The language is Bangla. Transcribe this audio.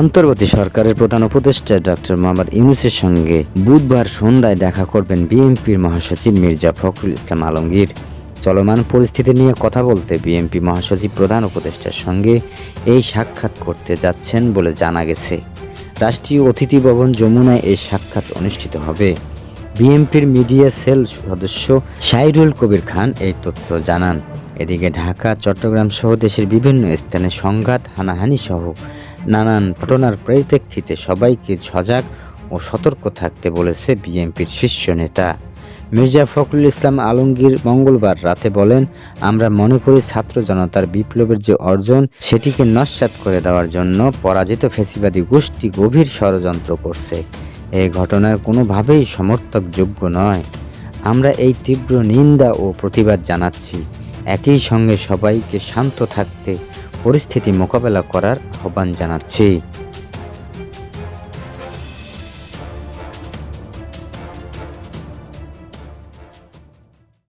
অন্তর্বর্তী সরকারের প্রধান উপদেষ্টা ডক্টর মোহাম্মদ ইউনুসের সঙ্গে বুধবার সন্ধ্যায় দেখা করবেন বিএনপির মহাসচিব মির্জা ফখরুল ইসলাম আলমগীর। চলমান পরিস্থিতি নিয়ে কথা বলতে বিএনপি মহাসচিব প্রধান উপদেষ্টার সঙ্গে এই সাক্ষাৎ করতে যাচ্ছেন বলে জানা গেছে। রাষ্ট্রীয় অতিথি ভবন যমুনায় এই সাক্ষাৎ অনুষ্ঠিত হবে। বিএনপির মিডিয়া সেল সদস্য শাহিরুল কবির খান এই তথ্য জানান। এদিকে ঢাকা, চট্টগ্রাম সহ দেশের বিভিন্ন স্থানে সংঘাত হানাহানি সহ নানান ঘটনার পরিপ্রেক্ষিতে সবাইকে সজাগ ও সতর্ক থাকতে বলেছে বিএনপির শীর্ষ নেতা। মির্জা ফখরুল ইসলাম আলমগীর মঙ্গলবার রাতে বলেন, আমরা মনে করি ছাত্র জনতার বিপ্লবের যে অর্জন, সেটিকে নস্যাৎ করে দেওয়ার জন্য পরাজিত ফেসিবাদী গোষ্ঠী গভীর ষড়যন্ত্র করছে। এই ঘটনার কোনোভাবেই সমর্থকযোগ্য নয়। আমরা এই তীব্র নিন্দা ও প্রতিবাদ জানাচ্ছি। একই সঙ্গে সবাইকে শান্ত থাকতে পরিস্থিতি মোকাবেলা করার আহ্বান জানাচ্ছি।